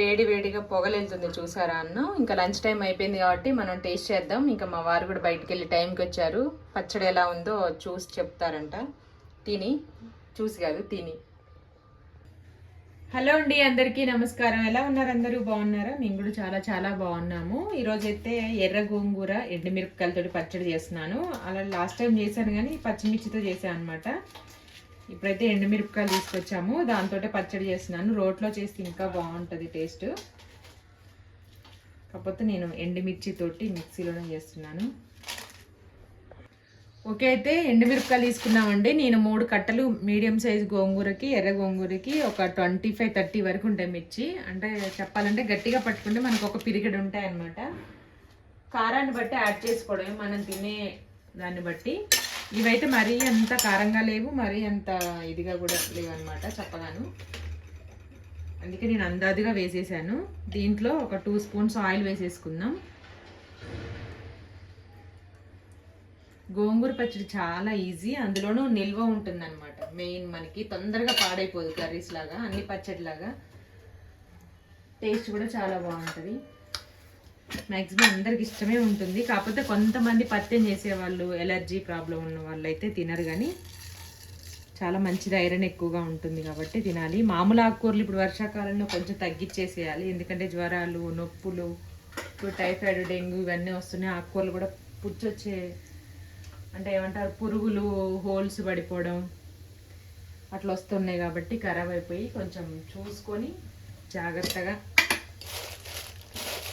వేడి వేడిగా పొగలెళ్తుంది చూసారా అన్న? ఇంకా లంచ్ టైం అయిపోయింది కాబట్టి మనం టేస్ట్ చేద్దాం. ఇంకా మా వారు కూడా బయటికి వెళ్ళి టైంకి వచ్చారు. పచ్చడి ఎలా ఉందో చూసి చెప్తారంట. తిని చూసి కాదు తిని. హలో అండి అందరికీ నమస్కారం. ఎలా ఉన్నారు అందరూ? బాగున్నారా? మేము కూడా చాలా చాలా బాగున్నాము. ఈరోజు అయితే ఎర్ర గోంగూర ఎండుమిరపకాయలతో పచ్చడి చేస్తున్నాను. అలా లాస్ట్ టైం చేశాను కానీ పచ్చిమిర్చితో చేశాను అనమాట ఇప్పుడైతే ఎండుమిరపకాయలు తీసుకొచ్చాము. దాంతో పచ్చడి చేస్తున్నాను. రోట్లో చేస్తే ఇంకా బాగుంటుంది టేస్ట్. కాకపోతే నేను ఎండుమిర్చి తోటి మిక్సీలోనే చేస్తున్నాను. ఓకే అయితే ఎండుమిరపకాయలు తీసుకున్నామండి. నేను మూడు కట్టలు మీడియం సైజ్ గోంగూరకి ఎర్ర గోంగూరకి ఒక ట్వంటీ ఫైవ్ థర్టీ వరకు ఉంటాయి మిర్చి. అంటే చెప్పాలంటే గట్టిగా పట్టుకుంటే మనకు ఒక పిరిగడ్ ఉంటాయి అన్నమాట కారాన్ని బట్టి యాడ్ చేసుకోవడమే. మనం తినే దాన్ని బట్టి ఇవైతే మరీ అంత కారంగా లేవు మరీ అంత ఇదిగా కూడా లేవు అనమాట చెప్పగాను. అందుకే నేను అందాదిగా వేసేసాను. దీంట్లో ఒక టూ స్పూన్స్ ఆయిల్ వేసేసుకుందాం. గోంగూర పచ్చడి చాలా ఈజీ అందులోనూ నిల్వ ఉంటుందన్నమాట. మెయిన్ మనకి తొందరగా పాడైపోదు కర్రీస్ లాగా అన్ని పచ్చడి లాగా. టేస్ట్ కూడా చాలా బాగుంటుంది. మ్యాక్సిమం అందరికి ఇష్టమే ఉంటుంది. కాకపోతే కొంతమంది పత్యం చేసేవాళ్ళు ఎలర్జీ ప్రాబ్లం ఉన్న వాళ్ళు అయితే తినరు కానీ చాలా మంచిది. ఐరన్ ఎక్కువగా ఉంటుంది కాబట్టి తినాలి. మామూలు ఆకుకూరలు ఇప్పుడు వర్షాకాలంలో కొంచెం తగ్గించేసేయాలి ఎందుకంటే జ్వరాలు నొప్పులు ఇప్పుడు టైఫాయిడ్ డెంగ్యూ ఇవన్నీ వస్తున్నాయి. ఆకుకూరలు కూడా పుచ్చొచ్చే అంటే ఏమంటారు పురుగులు హోల్స్ పడిపోవడం అట్లా వస్తున్నాయి కాబట్టి ఖరాబ్ అయిపోయి కొంచెం చూసుకొని జాగ్రత్తగా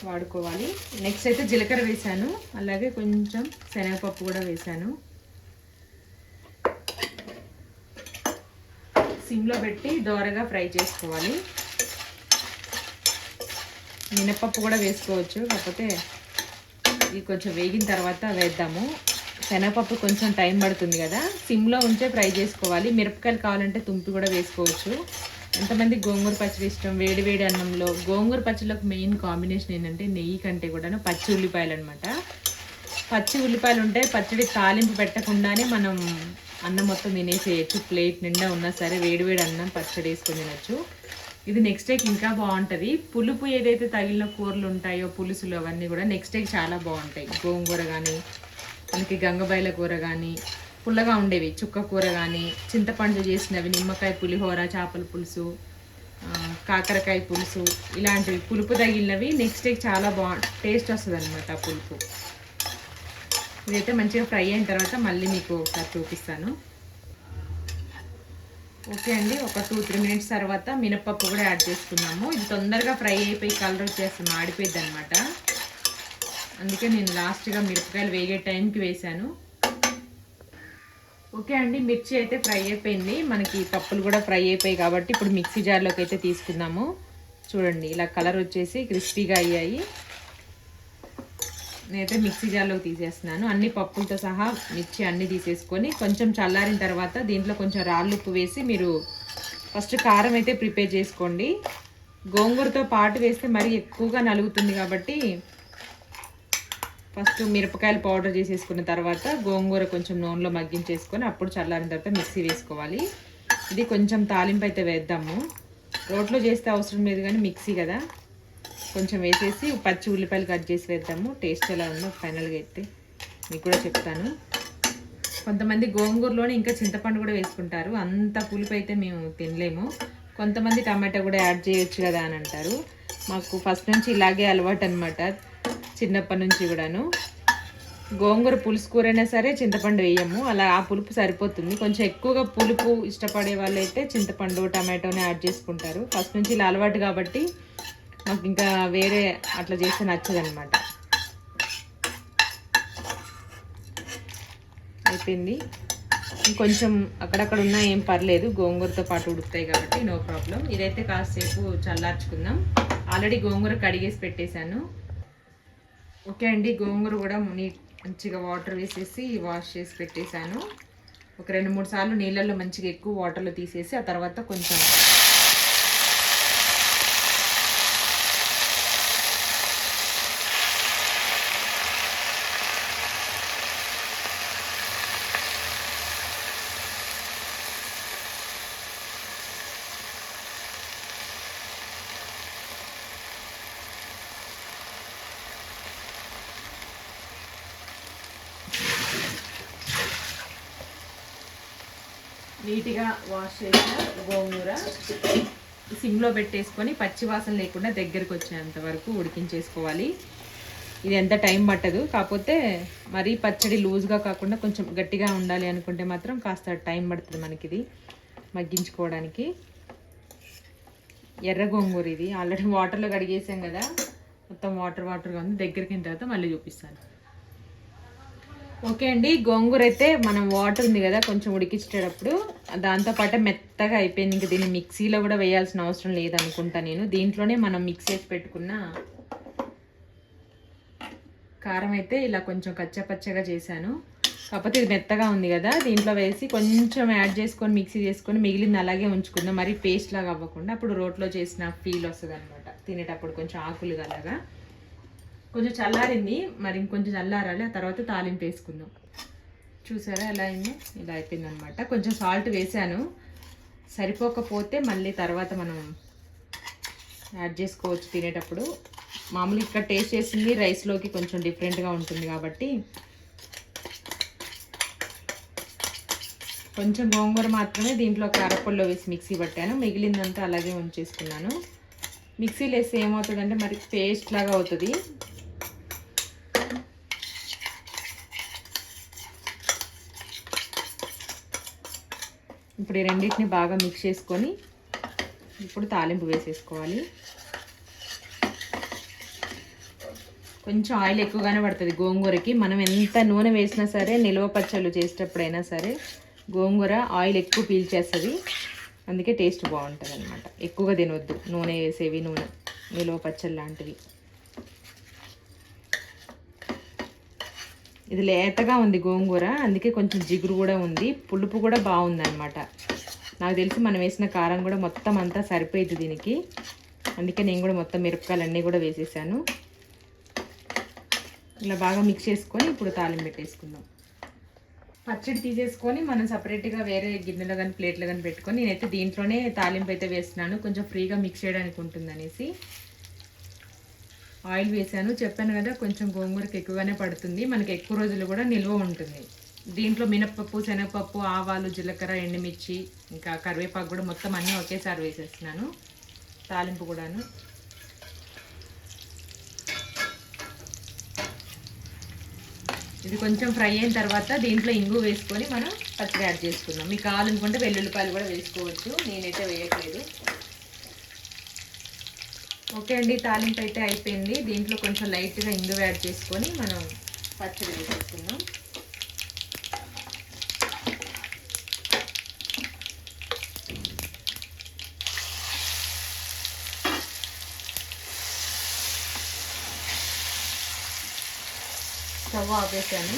వాడుకోవాలి. నెక్స్ట్ అయితే జీలకర్ర వేసాను. అలాగే కొంచెం శనగపప్పు కూడా వేసాను. సిమ్లో పెట్టి దోరగా ఫ్రై చేసుకోవాలి. మినపప్పు కూడా వేసుకోవచ్చు. కాకపోతే ఇది కొంచెం వేగిన తర్వాత వేద్దాము. శనగపప్పు కొంచెం టైం పడుతుంది కదా. సిమ్లో ఉంచే ఫ్రై చేసుకోవాలి. మిరపకాయలు కావాలంటే తుంపి కూడా వేసుకోవచ్చు. ఎంతమంది గోంగూర పచ్చడి ఇష్టం? వేడి వేడి అన్నంలో గోంగూర పచ్చడిలోకి మెయిన్ కాంబినేషన్ ఏంటంటే నెయ్యి కంటే కూడా పచ్చి ఉల్లిపాయలు అనమాట పచ్చి ఉల్లిపాయలు ఉంటే పచ్చడి తాలింపు పెట్టకుండానే మనం అన్నం మొత్తం తినేసేయచ్చు. ప్లేట్ నిండా ఉన్నా సరే వేడి వేడి అన్నం పచ్చడి వేసుకొని తినచ్చు. ఇది నెక్స్ట్ డేకి ఇంకా బాగుంటుంది. పులుపు ఏదైతే తగిలిన కూరలు ఉంటాయో పులుసులు అవన్నీ కూడా నెక్స్ట్ డేకి చాలా బాగుంటాయి. గోంగూర కానీ మనకి గంగబైల కూర కానీ పుల్లగా ఉండేవి. చుక్క కూర కానీ చింతపండు చేసినవి నిమ్మకాయ పులిహోర చేపల పులుసు కాకరకాయ పులుసు ఇలాంటివి. పులుపు తగిలినవి. నెక్స్ట్ డే చాలా బాగు టేస్ట్ వస్తుంది అనమాట ఆ పులుపు. ఇదైతే మంచిగా ఫ్రై అయిన తర్వాత మళ్ళీ మీకు ఒకసారి చూపిస్తాను. ఓకే అండి. ఒక టూ త్రీ మినిట్స్ తర్వాత మినప్పప్పు కూడా యాడ్ చేసుకున్నాము. ఇది తొందరగా ఫ్రై అయిపోయి కలర్ వచ్చేసి మాడిపోయింది అనమాట అందుకే నేను లాస్ట్గా మిరపకాయలు వేగే టైంకి వేశాను. ఓకే అండి మిర్చి అయితే ఫ్రై అయిపోయింది. మనకి పప్పులు కూడా ఫ్రై అయిపోయాయి కాబట్టి ఇప్పుడు మిక్సీ జార్లోకి అయితే తీసుకుందాము. చూడండి ఇలా కలర్ వచ్చేసి క్రిస్పీగా అయ్యాయి. నేనైతే మిక్సీ జార్లోకి తీసేస్తున్నాను. అన్ని పప్పులతో సహా మిర్చి అన్ని తీసేసుకొని కొంచెం చల్లారిన తర్వాత దీంట్లో కొంచెం రాళ్ళు ఉప్పు వేసి మీరు ఫస్ట్ కారం అయితే ప్రిపేర్ చేసుకోండి. గోంగూరతో పాటు వేస్తే మరీ ఎక్కువగా నలుగుతుంది కాబట్టి ఫస్ట్ మిరపకాయలు పౌడర్ చేసేసుకున్న తర్వాత గోంగూర కొంచెం నూనెలో మగ్గించేసుకొని అప్పుడు చల్లారిన తర్వాత మిక్సీ వేసుకోవాలి. ఇది కొంచెం తాలింపు అయితే వేద్దాము. రోట్లో చేస్తే అవసరం లేదు కానీ మిక్సీ కదా. కొంచెం వేసేసి పచ్చి ఉల్లిపాయలు కట్ చేసి వేద్దాము. టేస్ట్ ఎలా ఉందో ఫైనల్గా అయితే మీకు కూడా చెప్తాను. కొంతమంది గోంగూరలోనే ఇంకా చింతపండు కూడా వేసుకుంటారు. అంత పులుపు అయితే మేము తినలేము. కొంతమంది టమాటా కూడా యాడ్ చేయొచ్చు కదా అని అంటారు. మాకు ఫస్ట్ నుంచి ఇలాగే అలవాటు అనమాట చిన్నప్పటి నుంచి కూడాను. గోంగూర పులుసు కూర అయినా సరే చింతపండు వేయము. అలా ఆ పులుపు సరిపోతుంది. కొంచెం ఎక్కువగా పులుపు ఇష్టపడే వాళ్ళైతే చింతపండు టమాటోని యాడ్ చేసుకుంటారు. ఫస్ట్ నుంచి ఇలా అలవాటు కాబట్టి మాకు ఇంకా వేరే అట్లా చేస్తే నచ్చదనమాట అయిపోయింది. ఇంకొంచెం అక్కడక్కడ ఉన్నా ఏం పర్లేదు. గోంగూరతో పాటు ఉడుకుతాయి కాబట్టి నో ప్రాబ్లం. ఇదైతే కాసేపు చల్లార్చుకుందాం. ఆల్రెడీ గోంగూర కడిగేసి పెట్టేశాను. ఓకే అండి గోంగూర కూడా నీట్ మంచిగా వాటర్ వేసేసి వాష్ చేసి పెట్టేశాను. ఒక రెండు మూడు సార్లు నీళ్ళల్లో మంచిగా ఎక్కువ వాటర్లో తీసేసి ఆ తర్వాత కొంచెం నీట్గా వాష్ చేసిన గోంగూర సిమ్లో పెట్టేసుకొని పచ్చి వాసన లేకుండా దగ్గరికి వచ్చేంత వరకు ఉడికించేసుకోవాలి. ఇది ఎంత టైం పట్టదు. కాకపోతే మరీ పచ్చడి లూజ్గా కాకుండా కొంచెం గట్టిగా ఉండాలి అనుకుంటే మాత్రం కాస్త టైం పడుతుంది మనకి ఇది మగ్గించుకోవడానికి. ఎర్ర గోంగూర ఇది. ఆల్రెడీ వాటర్లో కడిగేసాం కదా. మొత్తం వాటర్ వాటర్గా ఉంది. దగ్గరికి తర్వాత మళ్ళీ చూపిస్తాను. ఓకే అండి గోంగూర అయితే మనం వాటర్ ఉంది కదా కొంచెం ఉడికించేటప్పుడు దాంతోపాటే మెత్తగా అయిపోయింది. ఇంకా దీన్ని మిక్సీలో కూడా వేయాల్సిన అవసరం లేదనుకుంటా నేను. దీంట్లోనే మనం మిక్స్ చేసి పెట్టుకున్న కారం అయితే ఇలా కొంచెం కచ్చపచ్చగా చేశాను. కాకపోతే ఇది మెత్తగా ఉంది కదా దీంట్లో వేసి కొంచెం యాడ్ చేసుకొని మిక్సీ చేసుకొని మిగిలింది అలాగే ఉంచుకుందాం. మరి పేస్ట్ లాగా అవ్వకుండా అప్పుడు రోట్లో చేసిన ఫీల్ వస్తుంది అనమాట తినేటప్పుడు కొంచెం ఆకులుగా అలాగా. కొంచెం చల్లారింది. మరి ఇంకొంచెం చల్లారాలి. ఆ తర్వాత తాలింపు వేసుకుందాం. చూసారా ఎలా అయింది? ఇలా అయిపోయింది అనమాట కొంచెం సాల్ట్ వేసాను. సరిపోకపోతే మళ్ళీ తర్వాత మనం యాడ్ చేసుకోవచ్చు తినేటప్పుడు. మామూలు ఇక్కడ టేస్ట్ చేసింది రైస్లోకి కొంచెం డిఫరెంట్గా ఉంటుంది కాబట్టి. కొంచెం గోంగూర మాత్రమే దీంట్లో కారపొడిలో వేసి మిక్సీ పట్టాను. మిగిలిందంతా అలాగే ఉంచేసుకున్నాను. మిక్సీలో వేస్తే ఏమవుతుందంటే మరి పేస్ట్ లాగా అవుతుంది. ఇప్పుడు ఈ రెండింటిని బాగా మిక్స్ చేసుకొని ఇప్పుడు తాలింపు వేసేసుకోవాలి. కొంచెం ఆయిల్ ఎక్కువగానే పడుతుంది గోంగూరకి. మనం ఎంత నూనె వేసినా సరే నిల్వ పచ్చళ్ళు చేసేటప్పుడైనా సరే గోంగూర ఆయిల్ ఎక్కువ పీల్చేస్తుంది. అందుకే టేస్ట్ బాగుంటుంది అనమాట ఎక్కువగా తినొద్దు నూనె వేసేవి నూనె నిల్వ పచ్చళ్ళు లాంటివి. ఇది లేతగా ఉంది గోంగూర అందుకే కొంచెం జిగురు కూడా ఉంది. పులుపు కూడా బాగుందన్నమాట. నాకు తెలిసి మనం వేసిన కారం కూడా మొత్తం అంతా సరిపోయింది దీనికి. అందుకే నేను కూడా మొత్తం మిరపకాయలు అన్నీ కూడా వేసేసాను. ఇలా బాగా మిక్స్ చేసుకొని ఇప్పుడు తాలింపు పెట్టేసుకుందాం. పచ్చడి తీసేసుకొని మనం సపరేట్గా వేరే గిన్నెలో కానీ ప్లేట్లో కానీ పెట్టుకొని నేనైతే దీంట్లోనే తాలింపు అయితే వేస్తున్నాను. కొంచెం ఫ్రీగా మిక్స్ చేయడానికి ఉంటుందనేసి. ఆయిల్ వేసాను. చెప్పాను కదా కొంచెం గోంగూరకి ఎక్కువగానే పడుతుంది. మనకి ఎక్కువ రోజులు కూడా నిల్వ ఉంటుంది. దీంట్లో మినప్పప్పు శనగపప్పు ఆవాలు జీలకర్ర ఎండుమిర్చి ఇంకా కరివేపాకు కూడా మొత్తం అన్నీ ఒకేసారి వేసేస్తున్నాను. తాలింపు కూడాను. ఇది కొంచెం ఫ్రై అయిన తర్వాత దీంట్లో ఇంగు వేసుకొని మనం పచ్చడి యాడ్ చేసుకుందాం. మీకు కావాలనుకుంటే వెల్లుల్లిపాయలు కూడా వేసుకోవచ్చు. నేనైతే వేయట్లేదు. ఓకే అండి తాలింపు అయితే అయిపోయింది. దీంట్లో కొంచెం లైట్గా ఇంగు యాడ్ చేసుకొని మనం పచ్చడి వేసేసుకుందాం. స్టవ్ ఆపేసాను.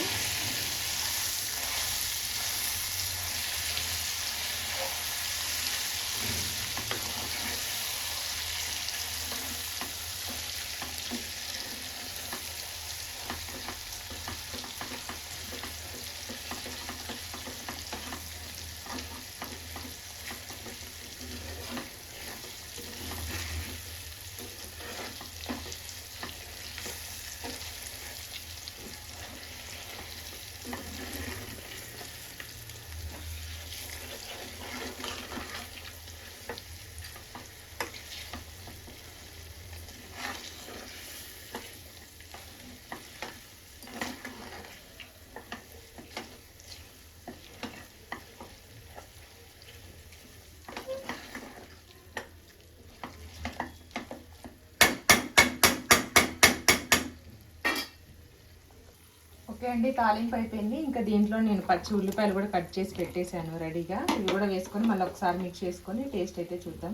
ఓకే అండి తాలింపు అయిపోయింది. ఇంకా దీంట్లో నేను పచ్చి ఉల్లిపాయలు కూడా కట్ చేసి పెట్టేశాను రెడీగా. ఇవి కూడా వేసుకొని మళ్ళీ ఒకసారి మిక్స్ చేసుకొని టేస్ట్ అయితే చూద్దాం.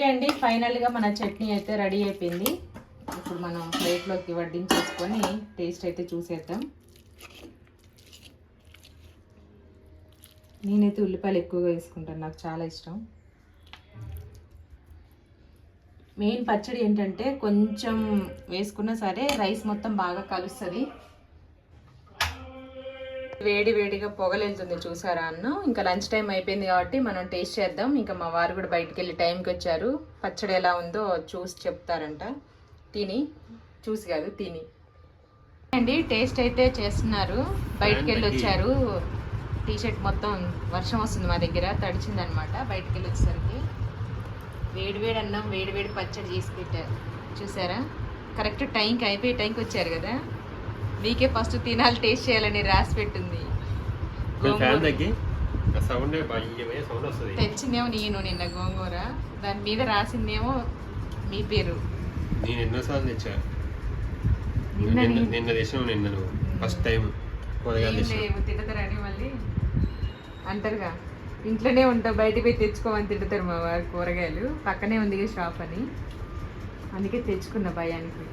ఓకే అండి ఫైనల్గా మన చట్నీ అయితే రెడీ అయిపోయింది. ఇప్పుడు మనం ప్లేట్లోకి వడ్డించేసుకొని టేస్ట్ అయితే చూసేద్దాం. నేనైతే ఉల్లిపాయలు ఎక్కువగా వేసుకుంటాను నాకు చాలా ఇష్టం. మెయిన్ పచ్చడి ఏంటంటే కొంచెం వేసుకున్నా సరే రైస్ మొత్తం బాగా కలుస్తుంది. వేడి వేడిగా పొగలెళ్తుంది చూసారా అన్నం? ఇంకా లంచ్ టైం అయిపోయింది కాబట్టి మనం టేస్ట్ చేద్దాం. ఇంకా మా వారు కూడా బయటికి వెళ్ళి టైంకి వచ్చారు. పచ్చడి ఎలా ఉందో చూసి చెప్తారంట. తిని. చూసి కాదు తిని. అండి టేస్ట్ అయితే చేస్తున్నారు. బయటికి వెళ్ళి వచ్చారు. టీ షర్ట్ మొత్తం వర్షం వస్తుంది మా దగ్గర తడిచింది అనమాట బయటికి వెళ్ళి వచ్చేసరికి వేడి వేడి అన్నం వేడి వేడి పచ్చడి చేసి పెట్టారు. చూసారా? కరెక్ట్ టైంకి అయిపోయి టైంకి వచ్చారు కదా? మీకే ఫస్ట్ తినాలి టేస్ట్ చేయాలని రాసి పెట్టింది. తెచ్చిందేమో నేను నిన్న గోంగూర. దాని మీద రాసిందేమో మీ పేరు. నేను ఎన్నోసార్లు తెచ్చా. నిన్న తెచ్చినావు నిన్న నువ్వు. ఫస్ట్ టైం తిడతారని మళ్ళీ? అంటారుగా. ఇంట్లోనే ఉంటా బయటికి పోయి తెచ్చుకోమని తిడతారు మా వారు కూరగాయలు. పక్కనే ఉంది షాప్ అని. అందుకే తెచ్చుకున్న భయానికి.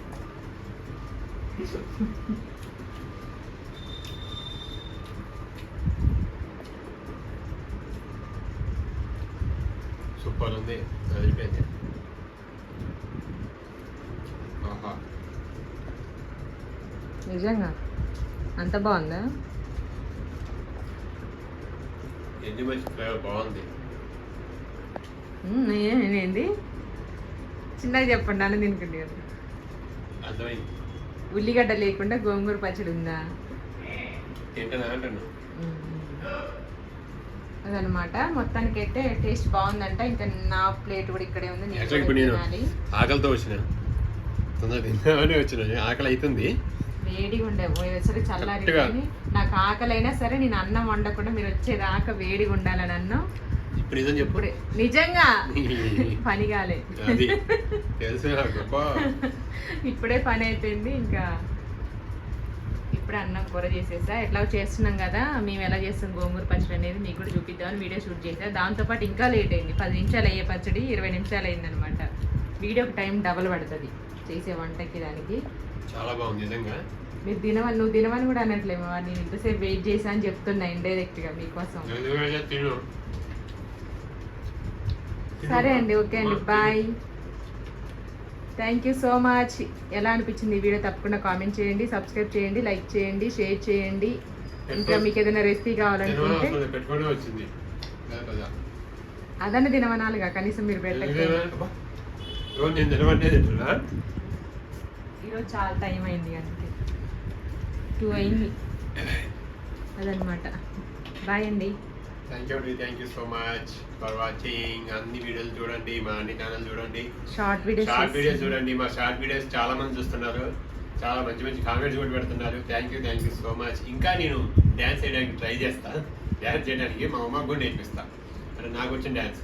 సూపర్ ఉంది వదిలిపోయింది ఆహా నిజంగా అంత బాగుందా ఎండి మంచి ఫ్లేవర్ బాగుంది ఏంది చిన్నగా చెప్పండి అన్న తినుకుంటే కదా అర్థమైంది ఉల్లిగడ్డ లేకుండా గోంగూర పచ్చడి ఉందా? తింటానా అదనమాట మొత్తానికి అయితే టేస్ట్ బాగుందంట. ఇంకా నా ప్లేట్ కూడా ఇక్కడే ఉంది. ఆకలితో వచ్చిన. వచ్చిన. ఆకలి అవుతుంది వేడిగా ఉండే. పోయేసరికి చల్లారి. నాకు ఆకలి అయినా సరే నేను అన్నం వండకుండా మీరు వచ్చేదాకా వేడిగా ఉండాలని అన్నం ఇప్పుడు నిజం చెప్పు. ఇప్పుడే. నిజంగా? పని కాలే అది. తెలుసు నాకు అబ్బా. ఇప్పుడే పని అయిపోయింది. ఇంకా ఇప్పుడే అన్నం కూర చేసేసా. ఎట్లా చేస్తున్నాం కదా మేము ఎలా చేస్తాం గోంగూర పచ్చడి అనేది మీకు కూడా చూపిద్దామని వీడియో షూట్ చేసా. దాంతోపాటు ఇంకా లేట్ అయింది. పది నిమిషాలు అయ్యే పచ్చడి ఇరవై నిమిషాలు అయిందనమాట వీడియోకి టైం డబల్ పడుతుంది చేసే వంటకి దానికి. చాలా బాగుంది నిజంగా. మీరు తినవని నువ్వు తినవని కూడా అనట్లేమో నేను ఇంతసేపు వెయిట్ చేశా అని చెప్తున్నా ఇండైరెక్ట్గా మీకోసం సరే అండి ఓకే అండి. Bye thank you so much ఎలా అనిపించింది ఈ వీడియో? తప్పకుండా కామెంట్ చేయండి సబ్స్క్రైబ్ చేయండి లైక్ చేయండి షేర్ చేయండి. ఇంకా మీకు ఏదైనా రెసిపీ కావాలనుకుంటే. అదన్న తినవనాలిగా కనీసం మీరు ఈరోజు చాలా టైం అయింది అందుకే టూ అయింది. అదనమాట బాయ్ అండి. Thank you thank you so much for watching అన్ని వీడియోలు చూడండి మా అన్ని ఛానల్ చూడండి. షార్ట్ వీడియోస్ షార్ట్ వీడియోస్ చూడండి. మా షార్ట్ వీడియోస్ చాలా మంది చూస్తున్నారు. చాలా మంచి మంచి కామెంట్స్ కూడా పెడుతున్నారు. Thank you thank you so much ఇంకా నేను డ్యాన్స్ చేయడానికి ట్రై చేస్తా. డ్యాన్స్ చేయడానికి మా అమ్మకు కూడా నేర్పిస్తా. అంటే నాకు వచ్చిన డ్యాన్స్